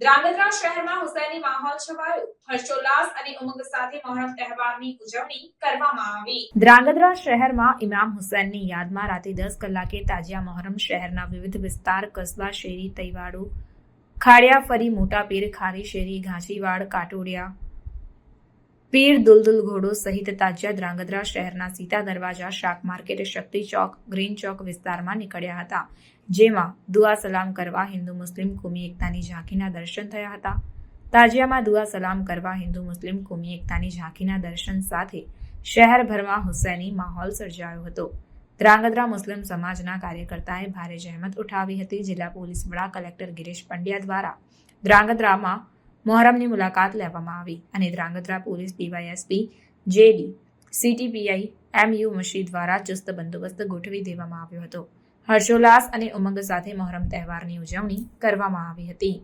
ધ્રાંગધ્રા શહેરમાં હુસૈની માહોલ છવાયો. હર્ષોલ્લાસ અને ઉમંગ સાથે મહોરમ તહેવારની ઉજવણી કરવામાં આવી. ધ્રાંગધ્રા શહેરમાં ઇમામ હુસૈનની યાદમાં રાતે દસ કલાકે તાજિયા મહોરમ શહેરના વિવિધ વિસ્તાર, કસ્બા, શેરી, તૈવાડો, ખાડિયા, ફરી મોટા પીર, ખારી શેરી ઘાંચીવાડ કાટોડિયા પીર દુલદુલ ઘોડો સહિત તાજિયા ધ્રાંગધ્રા શહેરના સીતા દરવાજા, શાક માર્કેટ, શક્તિ ચોક, ગ્રીન ચોક વિસ્તારમાં નીકળ્યા હતા, જેમાં દુઆ સલામ કરવા હિન્દુ મુસ્લિમ કુમી એકતાની ઝાંખીના દર્શન થયા હતા. તાજિયામાં દુઆ સલામ કરવા હિન્દુ મુસ્લિમ કુમી એકતાની ઝાંખીના દર્શન સાથે શહેરભરમાં હુસૈની માહોલ સર્જાયો હતો. ધ્રાંગધ્રા મુસ્લિમ સમાજના કાર્યકર્તાએ ભારે જહેમત ઉઠાવી હતી. જિલ્લા પોલીસ વડા કલેક્ટર ગિરીશ પંડ્યા દ્વારા ધ્રાંગધ્રામાં મોહરમની મુલાકાત લેવામાં આવી અને Dhrangadhra police DYSP JD CTPI MU Mashi દ્વારા ચુસ્ત બંદોબસ્ત ગોઠવી દેવામાં આવ્યો હતો. હર્ષોલ્લાસ અને ઉમંગ સાથે મોહરમ તહેવારની ઉજવણી કરવામાં આવી હતી.